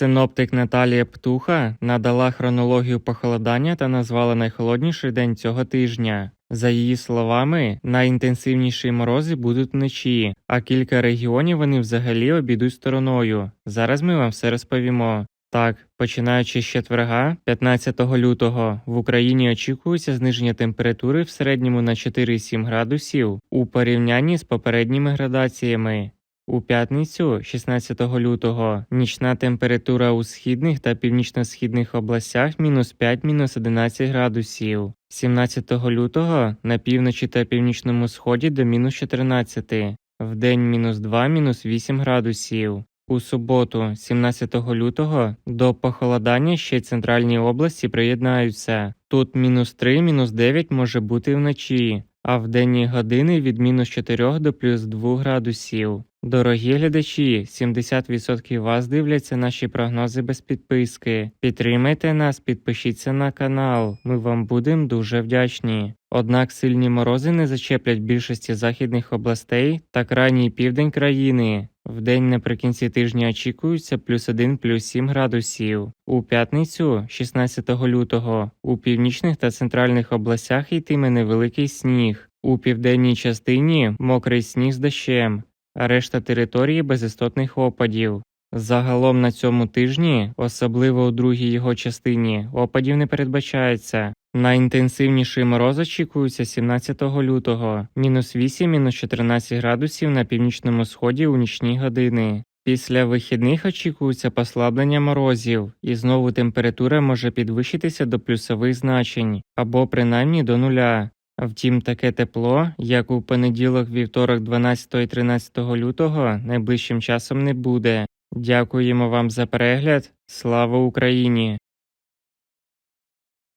Синоптик Наталія Птуха надала хронологію похолодання та назвала найхолодніший день цього тижня. За її словами, найінтенсивніші морози будуть вночі, а кілька регіонів вони взагалі обійдуть стороною. Зараз ми вам все розповімо. Так, починаючи з четверга, 15 лютого, в Україні очікується зниження температури в середньому на 4,7 градусів у порівнянні з попередніми градаціями. У п'ятницю, 16 лютого, нічна температура у східних та північно-східних областях мінус 5 мінус 11 градусів. 17 лютого на півночі та північному сході до мінус 14, вдень мінус 2 мінус 8 градусів. У суботу, 17 лютого, до похолодання ще центральні області приєднаються. Тут мінус 3, мінус 9 може бути вночі, а в денні години від мінус 4 до плюс 2 градусів. Дорогі глядачі, 70% вас дивляться наші прогнози без підписки. Підтримайте нас, підпишіться на канал. Ми вам будемо дуже вдячні. Однак сильні морози не зачеплять більшості західних областей та крайній південь країни. Вдень наприкінці тижня очікується плюс 1 плюс 7 градусів. У п'ятницю, 16 лютого, у північних та центральних областях йтиме невеликий сніг. У південній частині мокрий сніг з дощем, а решта території без істотних опадів. Загалом на цьому тижні, особливо у другій його частині, опадів не передбачається. Найінтенсивніший мороз очікується 17 лютого, мінус 8, мінус 14 градусів на північному сході у нічні години. Після вихідних очікується послаблення морозів, і знову температура може підвищитися до плюсових значень або принаймні до нуля. Втім, таке тепло, як у понеділок, вівторок, 12 і 13 лютого, найближчим часом не буде. Дякуємо вам за перегляд. Слава Україні!